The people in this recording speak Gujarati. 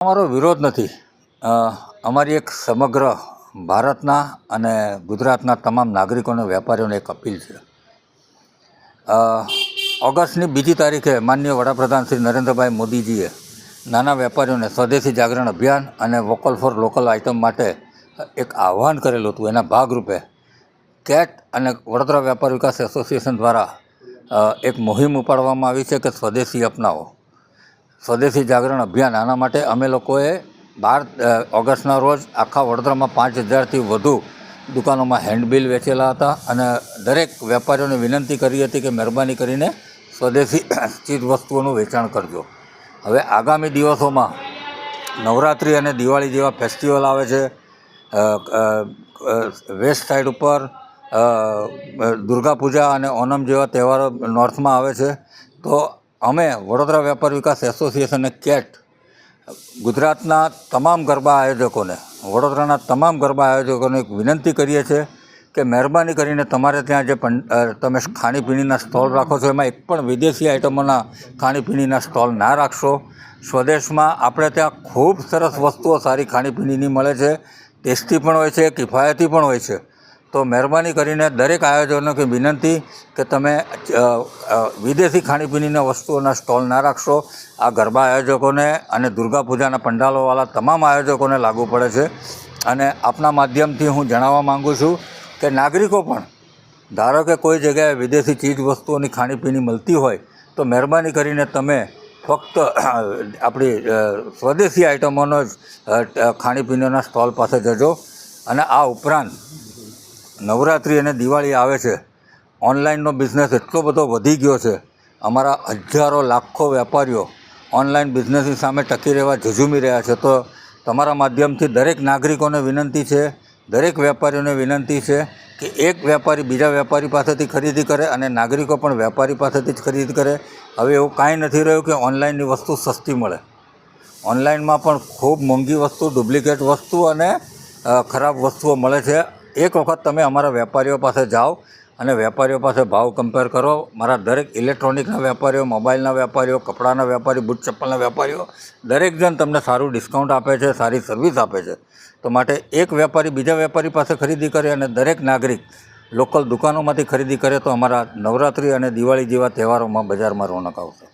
અમારો વિરોધ નથી. અમારી એક સમગ્ર ભારતના અને ગુજરાતના તમામ નાગરિકોને વેપારીઓને એક અપીલ છે. ઓગસ્ટની બીજી તારીખે માનનીય વડાપ્રધાન શ્રી નરેન્દ્રભાઈ મોદીજીએ નાના વેપારીઓને સ્વદેશી જાગરણ અભિયાન અને વોકલ ફોર લોકલ આઇટમ માટે એક આહ્વાન કરેલું હતું. એના ભાગરૂપે કેટ અને વડોદરા વેપાર વિકાસ એસોસિએશન દ્વારા એક મુહિમ ઉપાડવામાં આવી છે કે સ્વદેશી અપનાવો. સ્વદેશી જાગરણ અભિયાન. આના માટે અમે લોકોએ બાર ઓગસ્ટના રોજ આખા વડોદરામાં પાંચ હજારથી વધુ દુકાનોમાં હેન્ડબિલ વેચેલા હતા અને દરેક વેપારીઓને વિનંતી કરી હતી કે મહેરબાની કરીને સ્વદેશી ચીજ વસ્તુઓનું વેચાણ કરજો. હવે આગામી દિવસોમાં નવરાત્રિ અને દિવાળી જેવા ફેસ્ટિવલ આવે છે વેસ્ટ સાઈડ ઉપર દુર્ગા પૂજા અને ઓનમ જેવા તહેવારો નોર્થમાં આવે છે, તો અમે વડોદરા વેપાર વિકાસ એસોસિએશને કેટ ગુજરાતના તમામ ગરબા આયોજકોને, વડોદરાના તમામ ગરબા આયોજકોને વિનંતી કરીએ છીએ કે મહેરબાની કરીને તમારે ત્યાં જે તમે ખાણીપીણીના સ્ટોલ રાખો છો, એમાં એક પણ વિદેશી આઇટમોના ખાણીપીણીના સ્ટોલ ના રાખશો. સ્વદેશમાં આપણે ત્યાં ખૂબ સરસ વસ્તુઓ સારી ખાણીપીણીની મળે છે. ટેસ્ટી પણ હોય છે, કિફાયતી પણ હોય છે. તો મહેરબાની કરીને દરેક આયોજનોની વિનંતી કે તમે વિદેશી ખાણીપીણીના વસ્તુઓના સ્ટોલ ના રાખશો. આ ગરબા આયોજકોને અને દુર્ગા પૂજાના પંડાલોવાળા તમામ આયોજકોને લાગુ પડે છે. અને આપના માધ્યમથી હું જણાવવા માગું છું કે નાગરિકો પણ, ધારો કે કોઈ જગ્યાએ વિદેશી ચીજ વસ્તુઓની ખાણીપીણી મળતી હોય, તો મહેરબાની કરીને તમે ફક્ત, આપણી સ્વદેશી આઇટમોનો જ ખાણીપીણીઓના સ્ટોલ પાસે જજો. અને આ ઉપરાંત નવરાત્રિ અને દિવાળી આવે છે. ઓનલાઈનનો બિઝનેસ એટલો બધો વધી ગયો છે. અમારા હજારો લાખો વેપારીઓ ઓનલાઈન બિઝનેસની સામે ટકી રહેવા ઝઝૂમી રહ્યા છે. તો તમારા માધ્યમથી દરેક નાગરિકોને વિનંતી છે, દરેક વેપારીઓને વિનંતી છે કે એક વેપારી બીજા વેપારી પાસેથી ખરીદી કરે અને નાગરિકો પણ વેપારી પાસેથી જ ખરીદી કરે. હવે એવું કાંઈ નથી રહ્યું કે ઓનલાઈનની વસ્તુ સસ્તી મળે. ઓનલાઈનમાં પણ ખૂબ મોંઘી વસ્તુ, ડુપ્લિકેટ વસ્તુ અને ખરાબ વસ્તુઓ મળે છે. એક વખત તમે અમારા વેપારીઓ પાસે જાઓ અને વેપારીઓ પાસે ભાવ કમ્પેર કરો. મારા દરેક ઇલેક્ટ્રોનિકના વેપારીઓ મોબાઈલના વેપારીઓ, કપડાના વેપારી બૂટ ચપ્પલના વેપારીઓ, દરેક જણ તમને સારું ડિસ્કાઉન્ટ આપે છે, સારી સર્વિસ આપે છે. તો માટે એક વેપારી બીજા વેપારી પાસે ખરીદી કરે અને દરેક નાગરિક લોકલ દુકાનોમાંથી ખરીદી કરે તો અમારા નવરાત્રિ અને દિવાળી જેવા તહેવારોમાં બજારમાં રોનક આવશે.